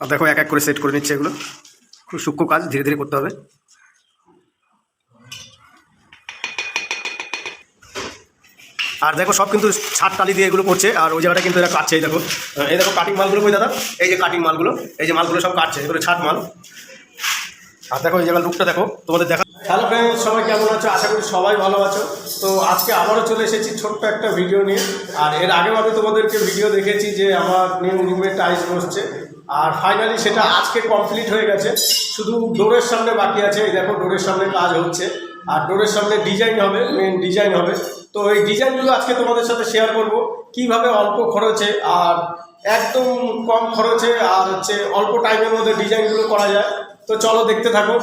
আর দেখো এক এক করে সেট করে নিচ্ছে এগুলো। খুব সূক্ষ্ম কাজ, ধীরে ধীরে করতে হবে। আর দেখো সব কিন্তু ছাট টালি দিয়ে এগুলো করছে, আর ওই জায়গাটা কিন্তু এরা কাটছে, এই দেখো। এই দেখো কাটিং মালগুলো কই দাদা? এই যে কাটিং মালগুলো, এই যে মালগুলো সব কাটছে, এগুলো ছাট মাল। আর দেখো এই জায়গার লুকটা দেখো, তোমাদের দেখা হ্যালো ফ্রেন্ড সবাই কেমন আছো? আশা করি সবাই ভালো আছো। তো আজকে আবারও চলে এসেছি ছোট্ট একটা ভিডিও নিয়ে। আর এর আগেও আমি তোমাদেরকে ভিডিও দেখেছি যে আমার নিউ রুমে টাইলস বসছে। আর ফাইনালি সেটা আজকে কমপ্লিট হয়ে গেছে। শুধু ডোরের সামনে বাকি আছে, এই দেখো ডোরের সামনে কাজ হচ্ছে। আর ডোরের সামনে ডিজাইন হবে মেন ডিজাইন হবে। তো এই ডিজাইনগুলো আজকে তোমাদের সাথে শেয়ার করব, কীভাবে অল্প খরচে আর একদম কম খরচে আর হচ্ছে অল্প টাইমের মধ্যে ডিজাইনগুলো করা যায়। তো চলো দেখতে থাকো।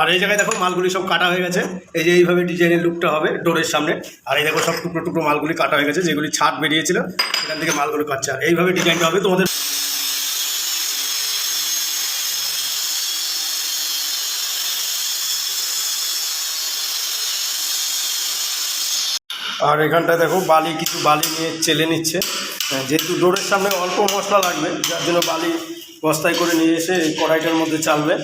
আর এই জায়গায় দেখো মালগুলি সব কাটা হয়ে গেছে। এই যে এইভাবে ডিজাইনের লুকটা হবে ডোরের সামনে। আর এই দেখো সব টুকরো টুকরো মালগুলি কাটা হয়ে গেছে যেগুলি ছাদ বেরিয়েছিল সেখান থেকে মালগুলো কাটছে। আর এইভাবে ডিজাইনটা হবে তোমাদের আর এখানটায় দেখো বালি কিছু বালি নিয়ে চেলে নিচ্ছে। হ্যাঁ, যেহেতু ডোরের সামনে অল্প মশলা লাগবে যার জন্য বালি বস্তায় করে নিয়ে এসে এই কড়াইটার মধ্যে চালবে।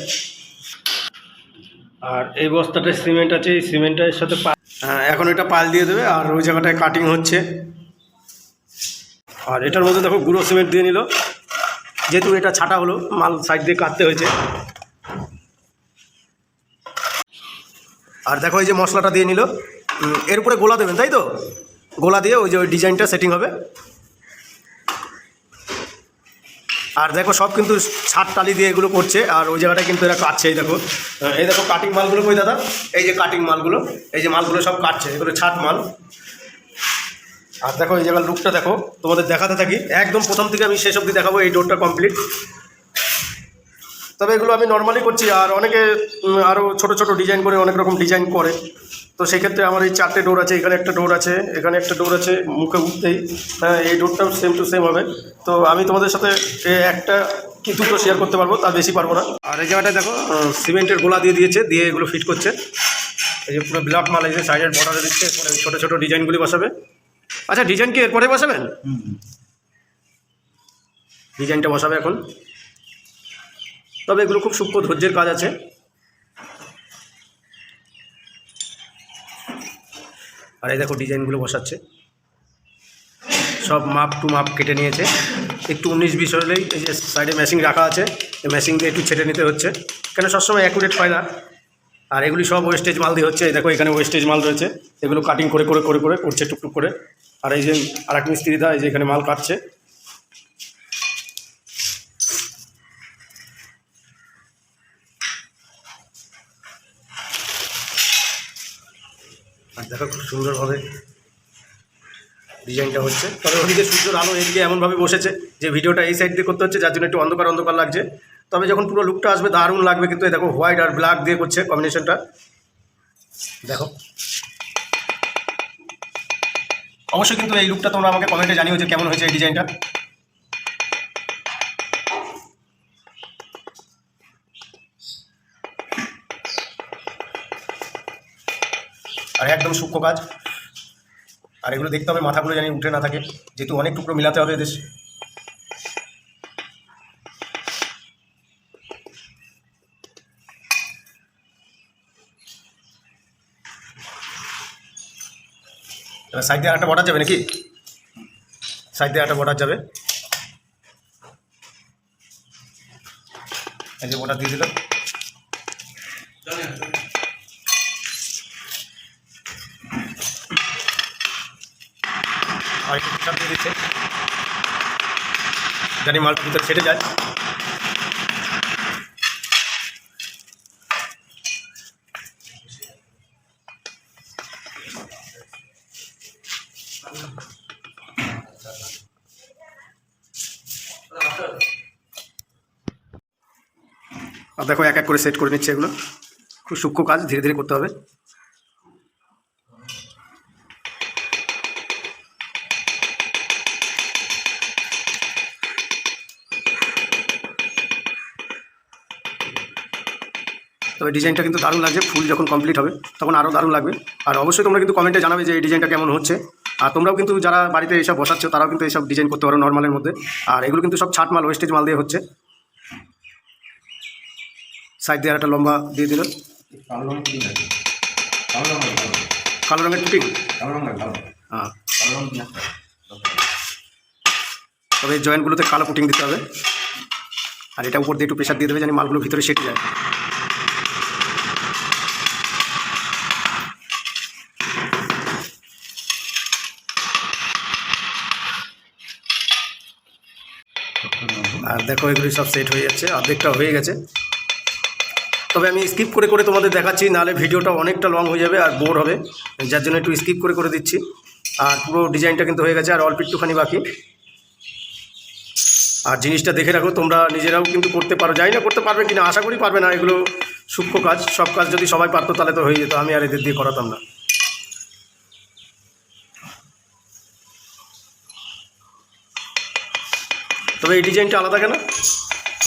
আর এই বস্তাটা সিমেন্ট আছে এই সিমেন্টের সাথে হ্যাঁ, এখন এটা পাল দিয়ে দেবে আর ওই জায়গাটায় কাটিং হচ্ছে। আর এটার মধ্যে দেখো গুঁড়ো সিমেন্ট দিয়ে নিল। যেহেতু এটা ছাটা হলো মাল সাইড দিয়ে কাটতে হয়েছে। আর দেখো এই যে মশলাটা দিয়ে নিল। এর উপরে গোলা দেবেন তাই তো? গোলা দিয়ে ওই যে ওই ডিজাইনটা সেটিং হবে। আর দেখো সব কিন্তু ছাদ টালি দিয়ে এগুলো করছে, আর ওই জায়গাটা কিন্তু এরা কাটছে, এই দেখো। এই দেখো কাটিং মালগুলো কই দাদা? এই যে কাটিং মালগুলো, এই যে মালগুলো সব কাটছে, এগুলো ছাদ মাল। আর দেখো এই জায়গার লুকটা দেখো, তোমাদের দেখাতে থাকি। একদম প্রথম থেকে আমি শেষ অবধি দেখাবো এই ডোরটা কমপ্লিট তবে এগুলো আমি নর্মালি করছি আর অনেকে আরও ছোট ছোট ডিজাইন করে অনেক রকম ডিজাইন করে। তো সেই ক্ষেত্রে আমার এই চারটে ডোর আছে এখানে একটা ডোর আছে এখানে একটা ডোর আছে মুখে উঠতেই হ্যাঁ এই ডোরটাও সেম টু সেম হবে। তো আমি তোমাদের সাথে একটা কি দুটো শেয়ার করতে পারব তার বেশি পারব না। আর এই জায়গাটায় দেখো সিমেন্টের গোলা দিয়ে দিয়েছে দিয়ে এগুলো ফিট করছে। এই যে পুরো ব্লক মাল এই যে সাইডের বর্ডারে দিচ্ছে এরপরে ছোটো ছোটো ডিজাইনগুলি বসাবে। আচ্ছা ডিজাইন কি এরপরে বসাবেন? ডিজাইনটা বসাবে এখন। তবে এগুলো খুব সূক্ষ্ম ধৈর্যের কাজ আছে। আর এই দেখো ডিজাইনগুলো বসাচ্ছে। সব মাপ টু মাপ কেটে নিয়েছে। একটু উনিশ বিশ হলেই এই যে সাইডে ম্যাশিং রাখা আছে। এই ম্যাশিং দিয়ে একটু ছেটে নিতে হচ্ছে। কেন সবসময় অ্যাকুরেট হয় না। আর এগুলি সব ওয়েস্টেজ মাল দিয়ে হচ্ছে। দেখো এখানে ওয়েস্টেজ মাল রয়েছে। এগুলো কাটিং করে করে করে করে, করছে টুকটুক করে। আর এই যে আর এক মিস্ত্রিদা এই যে এখানে মাল কাটছে। আর দেখো খুব সুন্দরভাবে ডিজাইনটা হচ্ছে। তবে ওদিকে সূর্যের আলো এদিকে এমনভাবে বসেছে যে ভিডিওটা এই সাইড দিয়ে করতে হচ্ছে, যার জন্য একটু অন্ধকার অন্ধকার লাগছে। তবে যখন পুরো লুকটা আসবে, দারুণ লাগবে কিন্তু দেখো হোয়াইট আর ব্ল্যাক দিয়ে করছে কম্বিনেশনটা দেখো। অবশ্যই কিন্তু এই লুকটা তোমরা আমাকে কমেন্টে জানিও যে কেমন হয়েছে এই ডিজাইনটা আর একদম সূক্ষ্ম কাজ। আর এগুলো দেখতে হবে মাথাগুলো জানি উঠে না থাকে। যেহেতু অনেক টুকরো মিলাতে হবে এদের। সাইড দিয়ে একটা বর্ডার যাবে নাকি? সাইড দিয়ে একটা বর্ডার যাবে। এই যে বর্ডার দিয়ে দিল। আর একটু দিয়ে দিচ্ছে জানি মালটা ভিতরে ছেড়ে যায়। আর দেখো এক এক করে সেট করে নিচ্ছে এগুলো। খুব সূক্ষ্ম কাজ, ধীরে ধীরে করতে হবে। তবে ডিজাইনটা কিন্তু দারুণ লাগছে ফুল যখন কমপ্লিট হবে তখন আরও দারুণ লাগবে। আর অবশ্যই তোমরা কিন্তু কমেন্টে জানাবে যে এই ডিজাইনটা কেমন হচ্ছে। আর তোমরাও কিন্তু যারা বাড়িতে এইসব বসাচ্ছ তারাও কিন্তু এইসব ডিজাইন করতে পারো নর্মালের মধ্যে। আর এগুলো কিন্তু সব ছাট মাল ওয়েস্টেজ মাল দিয়ে হচ্ছে। সাইড দিয়ে একটা লম্বা দিয়ে দিল। কালো রঙের ভালো। হ্যাঁ। তবে জয়েন্টগুলোতে কালো পুটিং দিতে হবে। আর এটা উপর দিয়ে একটু প্রেশার দিয়ে দেবে জানি মালগুলো ভিতরে সেটে যায় আর দেখো, এগুলি সব সেট হয়ে যাচ্ছে অর্ধেকটা হয়ে গেছে। তবে আমি স্কিপ করে করে তোমাদের দেখাচ্ছি, নাহলে ভিডিওটা অনেকটা লং হয়ে যাবে আর বোর হবে। যার জন্য একটু স্কিপ করে করে দিচ্ছি। আর পুরো ডিজাইনটা কিন্তু হয়ে গেছে, আর অল্প একটুখানি বাকি। আর জিনিসটা দেখে রাখো, তোমরা নিজেরাও কিন্তু করতে পারো। জানি না করতে পারবে কিনা, আশা করি পারবে না, এগুলো সূক্ষ্ম কাজ। সব কাজ যদি সবাই পারতো, তাহলে তো হয়ে যেত, আমি আর এদের দিয়ে করাতাম না। তবে এই ডিজাইনটা আলাদা কেন?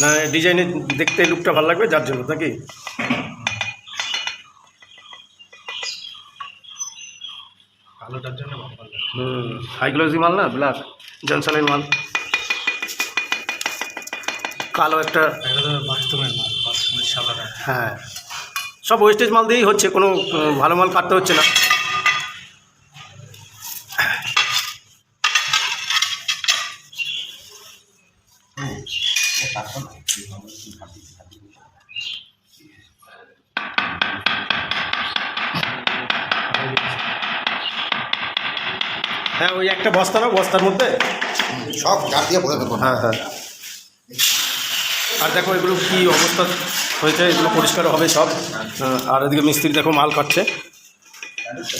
না ডিজাইনের দেখতে লুকটা ভালো লাগবে? যার জন্য নাকি? কালোটার জন্য হুম মাল না? ব্ল্যাক জনসনের মাল। কালো একটা মাল হ্যাঁ। সব ওয়েস্টেজ মাল দিয়েই হচ্ছে কোনো ভালো মাল কাটতে হচ্ছে না। হ্যাঁ ওই একটা বস্তা না বস্তার মধ্যে। সব দিয়ে দেবো হ্যাঁ হ্যাঁ। আর দেখো এগুলো কি অবস্থা হয়েছে এগুলো পরিষ্কার হবে সব। হ্যাঁ, আর এদিকে মিস্ত্রি দেখো মাল কাটছে।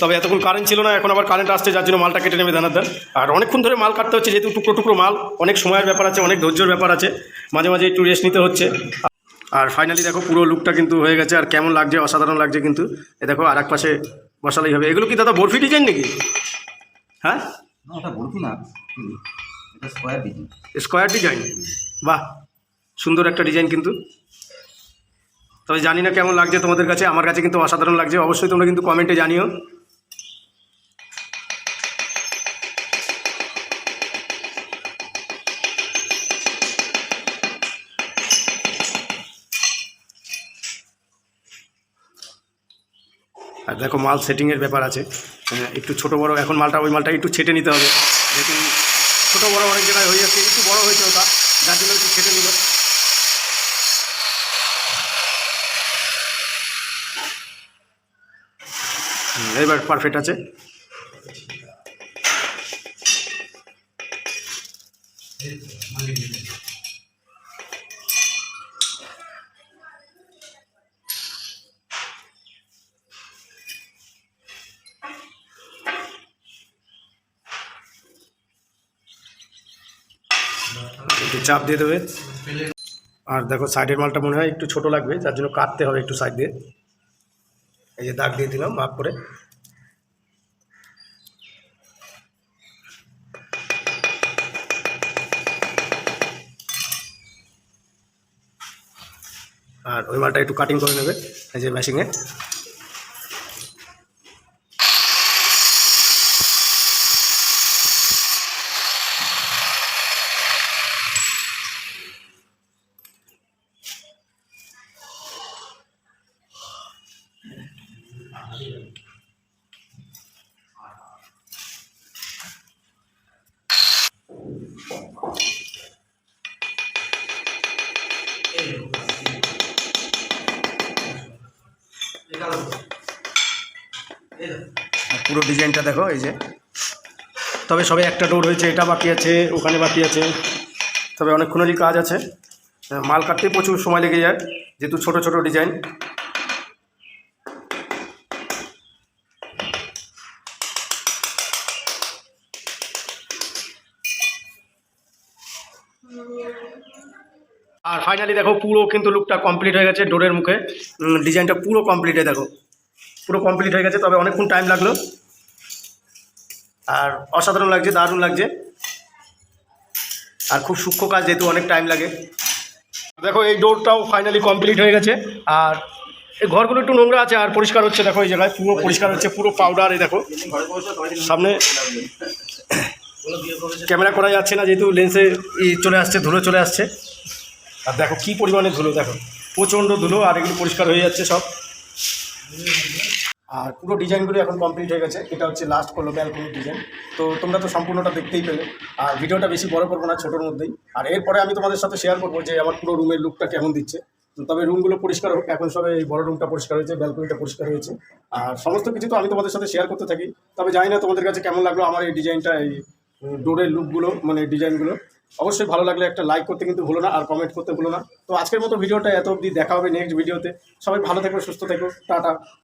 তবে এতক্ষণ কারেন্ট ছিল না এখন আবার কারেন্ট আসছে যার জন্য মালটা কেটে নেবে দানাদার আর অনেকক্ষণ ধরে মাল কাটতে হচ্ছে যেহেতু টুকরো টুকরো মাল অনেক সময়ের ব্যাপার আছে অনেক ধৈর্যের ব্যাপার আছে। মাঝে মাঝে একটু রেস্ট নিতে হচ্ছে। আর ফাইনালি দেখো পুরো লুকটা কিন্তু হয়ে গেছে আর কেমন লাগছে অসাধারণ লাগছে কিন্তু। এ দেখো আর এক পাশে বসালেই হবে। এগুলো কি দাদা বরফি ডিজাইন নাকি? হ্যাঁ? না ওটা বলছি না। এটা স্কোয়ার ডিজাইন স্কোয়ার ডিজাইন বাহ সুন্দর একটা ডিজাইন কিন্তু। তবে জানি না কেমন লাগছে তোমাদের কাছে আমার কাছে কিন্তু অসাধারণ লাগছে। অবশ্যই তোমরা কিন্তু কমেন্টে জানিও। আর দেখো মাল সেটিংয়ের ব্যাপার আছে। হ্যাঁ, একটু ছোট বড় এখন মালটা ওই মালটা একটু ছেটে নিতে হবে। যেহেতু ছোটো বড়ো অনেক জায়গায় হয়ে যাচ্ছে একটু বড় হয়েছে ওটা যার জন্য একটু ছেটে নিল এবার পারফেক্ট আছে। চাপ দিয়ে দেবে। আর দেখো সাইডের মালটা মনে হয় একটু ছোট লাগবে, যার জন্য কাটতে হবে একটু সাইড দিয়ে। এই যে দাগ দিয়ে দিলাম, মাপ করে। আর ওই মালটা একটু কাটিং করে নেবে, এই যে মেশিনে পুরো ডিজাইনটা দেখো, এই যে। তবে সবে একটা ডোর হয়েছে, এটা বাকি আছে, ওখানে বাকি আছে। তবে অনেকক্ষণেরই কাজ আছে। মাল কাটতে প্রচুর সময় লেগে যায়, যেহেতু ছোট ছোট ডিজাইন। আর ফাইনালি দেখো, পুরো কিন্তু লুকটা কমপ্লিট হয়ে গেছে ডোরের মুখে। ডিজাইনটা পুরো কমপ্লিট দেখো। পুরো কমপ্লিট হয়ে গেছে, তবে অনেকক্ষণ টাইম লাগল। আর অসাধারণ লাগছে, দারুণ লাগছে। আর খুব সূক্ষ্ম কাজ, যেহেতু অনেক টাইম লাগে। দেখো, এই ডোরটাও ফাইনালি কমপ্লিট হয়ে গেছে। আর এই ঘরগুলো একটু নোংরা আছে, আর পরিষ্কার হচ্ছে, দেখো এই জায়গায়। পুরো পরিষ্কার হচ্ছে, পুরো পাউডার এই দেখো। সামনে ক্যামেরা করা যাচ্ছে না, যেহেতু লেন্সে ই চলে আসছে, ধুলো চলে আসছে। আর দেখো, কি পরিমাণে ধুলো, দেখো। প্রচণ্ড ধুলো, আর এগুলো পরিষ্কার হয়ে যাচ্ছে সব। আর পুরো ডিজাইনগুলো এখন কমপ্লিট হয়ে গেছে। এটা হচ্ছে লাস্ট করল ব্যালকনির ডিজাইন তো তোমরা তো সম্পূর্ণটা দেখতেই পেলে। আর ভিডিওটা বেশি বড় করব না, ছোটোর মধ্যেই। আর এরপরে আমি তোমাদের সাথে শেয়ার করব যে আমার পুরো রুমের লুকটা কেমন দিচ্ছে। তবে রুমগুলো পরিষ্কার হোক, এখন সবে এই বড় রুমটা পরিষ্কার হয়েছে ব্যালকনিটা পরিষ্কার হয়েছে। আর সমস্ত কিছু তো আমি তোমাদের সাথে শেয়ার করতে থাকি। তবে জানি না তোমাদের কাছে কেমন লাগল আমার এই ডিজাইনটা এই ডোরের লুকগুলো মানে ডিজাইনগুলো অবশ্যই ভালো লাগলে একটা লাইক করতে কিন্তু ভুলো না, আর কমেন্ট করতে ভুলো না। তো আজকের মতো ভিডিওটা এত অবধি দেখা হবে নেক্সট ভিডিওতে সবাই ভালো থেকো, সুস্থ থেকো, টাটা।